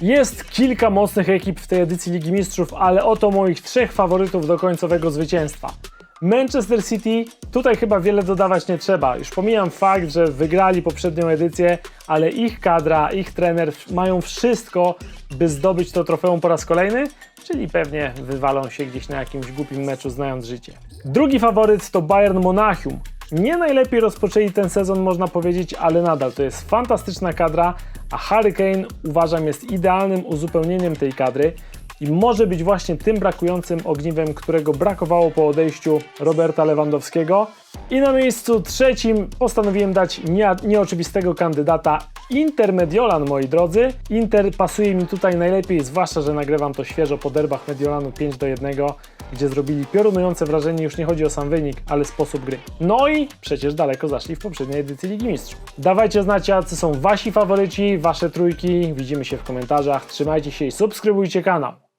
Jest kilka mocnych ekip w tej edycji Ligi Mistrzów, ale oto moich trzech faworytów do końcowego zwycięstwa. Manchester City, tutaj chyba wiele dodawać nie trzeba. Już pomijam fakt, że wygrali poprzednią edycję, ale ich kadra, ich trener mają wszystko, by zdobyć to trofeum po raz kolejny, czyli pewnie wywalą się gdzieś na jakimś głupim meczu, znając życie. Drugi faworyt to Bayern Monachium. Nie najlepiej rozpoczęli ten sezon, można powiedzieć, ale nadal to jest fantastyczna kadra, a Harry Kane uważam jest idealnym uzupełnieniem tej kadry i może być właśnie tym brakującym ogniwem, którego brakowało po odejściu Roberta Lewandowskiego. I na miejscu trzecim postanowiłem dać nie, nieoczywistego kandydata Inter Mediolan, moi drodzy. Inter pasuje mi tutaj najlepiej, zwłaszcza, że nagrywam to świeżo po derbach Mediolanu 5 do 1, gdzie zrobili piorunujące wrażenie, już nie chodzi o sam wynik, ale sposób gry. No i przecież daleko zaszli w poprzedniej edycji Ligi Mistrzów. Dawajcie znać, jacy są wasi faworyci, wasze trójki, widzimy się w komentarzach, trzymajcie się i subskrybujcie kanał.